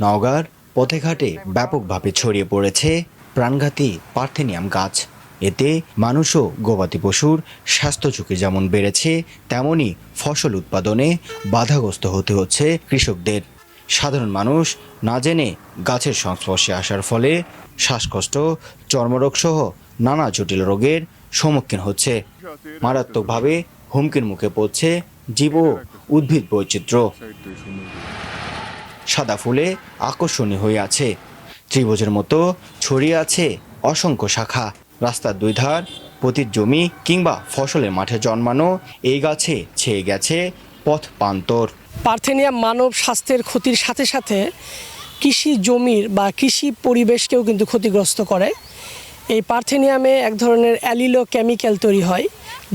নওগাঁর পথেঘাটে ব্যাপকভাবে ছড়িয়ে পড়েছে প্রাণঘাতী পার্থেনিয়াম গাছ। এতে মানুষ ও গবাদি পশুর স্বাস্থ্য ঝুঁকি যেমন বেড়েছে, তেমনি ফসল উৎপাদনে বাধাগ্রস্ত হতে হচ্ছে কৃষকদের। সাধারণ মানুষ না জেনে গাছের সংস্পর্শে আসার ফলে শ্বাসকষ্ট চর্মরোগ সহ নানা জটিল রোগের সম্মুখীন হচ্ছে। মারাত্মকভাবে হুমকির মুখে পড়ছে জীব ও উদ্ভিদ বৈচিত্র্য। সাদা ফুলে আকর্ষণীয় হয়ে আছে। ত্রিভুজের মতো ছড়িয়ে আছে অসংখ্য শাখা। রাস্তার দুই ধার পতির জমি কিংবা ফসলের মাঠে জন্মানো এই গাছে ছেয়ে গেছে পথ পান্তর। পার্থেনিয়াম মানব স্বাস্থ্যের ক্ষতির সাথে সাথে কৃষি জমির বা কৃষি পরিবেশকেও কিন্তু ক্ষতিগ্রস্ত করে। এই পার্থেনিয়ামে এক ধরনের অ্যালিলো কেমিক্যাল তৈরি হয়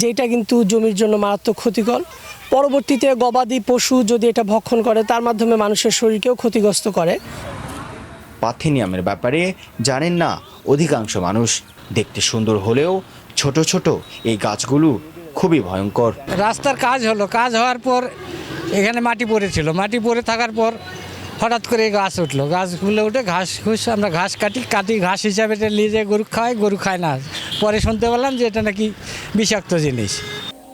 যেটা কিন্তু জমির জন্য মারাত্মক ক্ষতিকর। পরবর্তীতে গবাদি পশু যদি এটা ভক্ষণ করে তার মাধ্যমে মানুষের শরীরকেও ক্ষতিগ্রস্ত করে। পার্থেনিয়ামের ব্যাপারে জানেন না অধিকাংশ মানুষ। দেখতে সুন্দর হলেও ছোট ছোট এই গাছগুলো খুবই ভয়ঙ্কর। রাস্তার কাজ হলো কাজ হওয়ার পর এখানে মাটি পড়েছিল। মাটি পড়ে থাকার পর হঠাৎ করে গাছ উঠল। গাছগুলো উঠে ঘাস ঘুষ আমরা ঘাস কাটি কাটি ঘাস হিসাবে এটা নিয়ে যায় গরু খায় গরু খায় না। পরে শুনতে পেলাম যে এটা নাকি বিষাক্ত জিনিস।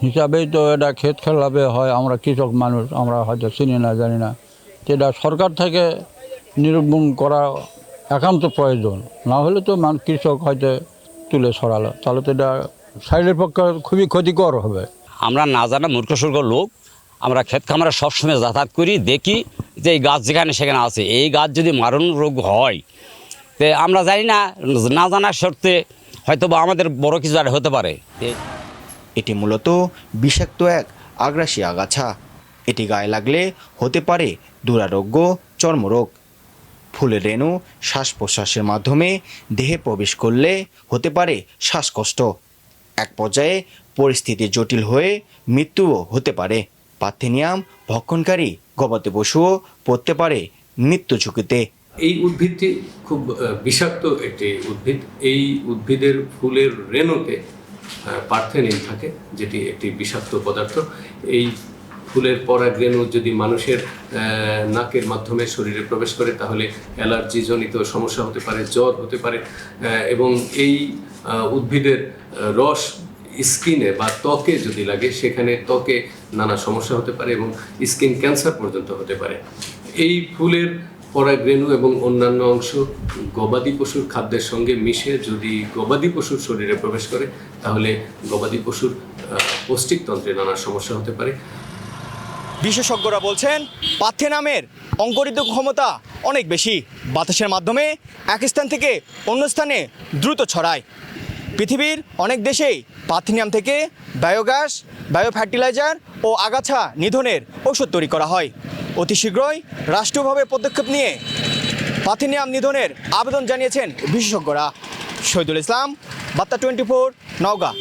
হিসাবেই তো এটা ক্ষেত খেলাবে হয় আমরা কৃষক মানুষ আমরা হয়তো চিনি না জানি না। তো এটা সরকার থেকে নিরূপণ করা একান্ত প্রয়োজন। না হলে তো মান কৃষক হয়তো তুলে সরালো। তাহলে তো এটা শারীরের পক্ষে খুবই ক্ষতিকর হবে। আমরা না জানা মূর্খসূর্খ লোক আমরা ক্ষেত খামারে সবসময় যাতায়াত করি দেখি যে এই গাছ যেখানে সেখানে আছে, এই গাছ যদি মারণ রোগ হয়, তে আমরা জানি না না জানার সত্ত্বে হয়তো বা আমাদের বড় কিছু আর হতে পারে। এটি মূলত বিষাক্ত এক আগ্রাসী আগাছা। এটি গায়ে লাগলে হতে পারে দুরারোগ্য চর্মরোগ। ফুলের রেণু শ্বাস প্রশ্বাসের মাধ্যমে দেহে প্রবেশ করলে হতে পারে শ্বাসকষ্ট। এক পর্যায়ে পরিস্থিতি জটিল হয়ে মৃত্যুও হতে পারে। পাথেনিয়াম ভক্ষণকারী গবাদি পশুও পড়তে পারে মৃত্যু ঝুঁকিতে। এই উদ্ভিদটি খুব বিষাক্ত একটি উদ্ভিদ। এই উদ্ভিদের ফুলের রেণুতে পার্থেনিন থাকে, যেটি একটি বিষাক্ত পদার্থ। এই ফুলের পরাগ রেণু যদি মানুষের নাকের মাধ্যমে শরীরে প্রবেশ করে, তাহলে অ্যালার্জি জনিত সমস্যা হতে পারে, জ্বর হতে পারে এবং এই উদ্ভিদের রস স্কিনে বা ত্বকে যদি লাগে, সেখানে ত্বকে নানা সমস্যা হতে পারে এবং স্কিন ক্যান্সার পর্যন্ত হতে পারে। এই ফুলের পরাগরেণু এবং অন্যান্য অংশ গবাদি পশুর খাদ্যের সঙ্গে মিশে যদি গবাদি পশুর শরীরে প্রবেশ করে, তাহলে গবাদি পশুর পৌষ্টিকতন্ত্রে নানা সমস্যা হতে পারে। বিশেষজ্ঞরা বলছেন পাথেনামের অঙ্কুরিত ক্ষমতা অনেক বেশি। বাতাসের মাধ্যমে এক স্থান থেকে অন্য স্থানে দ্রুত ছড়ায়। পৃথিবীর অনেক দেশেই পাথিনিয়াম থেকে বায়োগ্যাস বায়ো ফার্টিলাইজার ও আগাছা নিধনের ওষুধ তৈরি করা হয়। অতি শীঘ্রই রাষ্ট্রীয়ভাবে পদক্ষেপ নিয়ে পাথিনিয়াম নিধনের আবেদন জানিয়েছেন বিশেষজ্ঞরা। শহীদুল ইসলাম, বার্তা টোয়েন্টি ফোর, নওগাঁ।